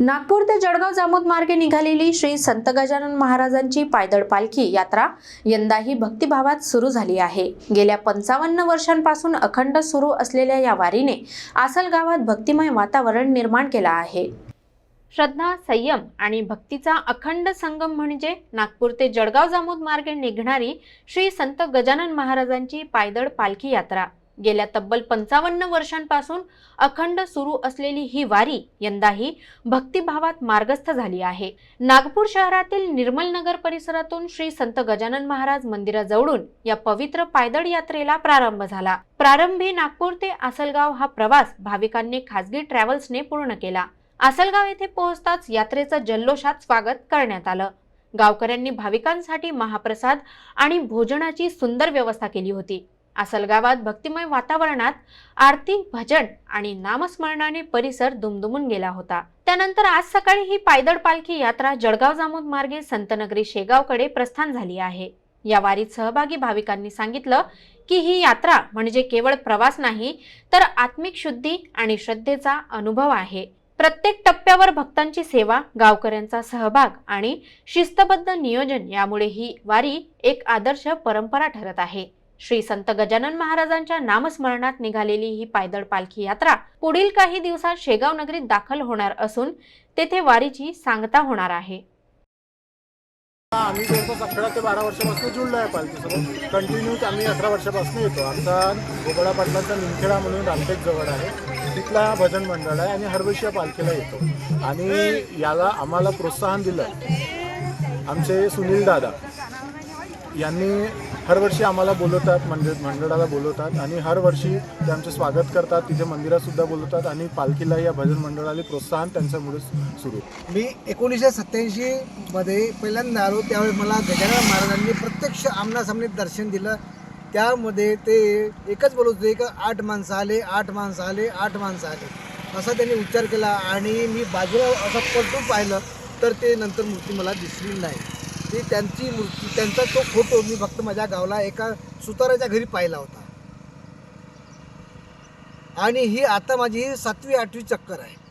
नागपूर ते जळगाव जामोद मार्गे निघालेली श्री संत गजानन महाराजांची पायदळ पालखी यात्रा यंदाही भक्तिभावात सुरू झाली आहे. गेल्या पंचावन्न वर्षांपासून अखंड सुरू असलेल्या या वारीने आसल गावात भक्तिमय वातावरण निर्माण केलं आहे. श्रद्धा संयम आणि भक्तीचा अखंड संगम म्हणजे नागपूर ते जळगाव जामोद मार्गे निघणारी श्री संत गजानन महाराजांची पायदळ पालखी यात्रा. गेल्या तब्बल पंचावन्न वर्षांपासून अखंड सुरू असलेली ही वारी यंदाही भक्तिभावात मार्गस्थ झाली आहे. नागपूर शहरातील निर्मल नगर परिसरातून श्री संत गजानन महाराज मंदिराजवळून या पवित्र पायदळ यात्रेला प्रारंभ झाला. प्रारंभी नागपूर ते आसलगाव हा प्रवास भाविकांनी खासगी ट्रॅव्हल्सने पूर्ण केला. आसलगाव येथे पोहोचताच यात्रेचं जल्लोषात स्वागत करण्यात आलं. गावकऱ्यांनी भाविकांसाठी महाप्रसाद आणि भोजनाची सुंदर व्यवस्था केली होती. आसलगावात भक्तिमय वातावरणात आरती भजन आणि नामस्मरणाने परिसर दुमदुमून गेला होता. त्यानंतर आज सकाळी ही पायदळ पालखी यात्रा जळगाव जामोद मार्गे संतनगरी शेगावकडे प्रस्थान झाली आहे. या वारीत सहभागी भाविकांनी सांगितलं की ही यात्रा म्हणजे केवळ प्रवास नाही तर आत्मिक शुद्धी आणि श्रद्धेचा अनुभव आहे. प्रत्येक टप्प्यावर भक्तांची सेवा गावकऱ्यांचा सहभाग आणि शिस्तबद्ध नियोजन यामुळे ही वारी एक आदर्श परंपरा ठरत आहे. श्री संत गजानन महाराजांच्या नामस्मरणात निघालेली ही पायदळ पालखी यात्रा पुढील काही दिवसात शेगाव नगरीत दाखल होणार असून तेथे वारीची सांगता होणार आहे. आम्ही जवळपास अकरा ते बारा वर्षापासून जुळलो आहे पालखीसोबत कंटिन्यू आम्ही अकरा वर्षापासून येतो. आमचा गोबळा पाटलाचा निमखेडा म्हणून रामटेक जवळ आहे. तिथला भजन मंडळ आहे आणि हरवर्षी या पालखीला येतो. आणि याला आम्हाला प्रोत्साहन दिलं आमचे सुनील दादा. यांनी हरवर्षी आम्हाला बोलवतात मंडळ मंडळाला बोलवतात आणि हरवर्षी ते आमचं स्वागत करतात. तिथे मंदिरातसुद्धा बोलवतात आणि पालखीला या भजन मंडळाला प्रोत्साहन त्यांच्यामुळे सुरू. मी एकोणीसशे सत्त्याऐंशीमध्ये पहिल्यांदा आलो. त्यावेळी मला गजानन महाराजांनी प्रत्यक्ष आमनासामने दर्शन दिलं. त्यामध्ये ते एकच बोलत होते का आठ माणसं आले आठ माणसं आले आठ माणसं आले. असा त्यांनी उच्चार केला आणि मी बाजूला असं पलटून पाहिलं तर ते नंतर मूर्ती मला दिसली नाही. ती त्यांची मूर्ती त्यांचा तो फोटो मी फक्त माझ्या गावाला एका सुताराच्या घरी पाहिला होता. आणि ही आता माझी सातवी आठवी चक्कर आहे.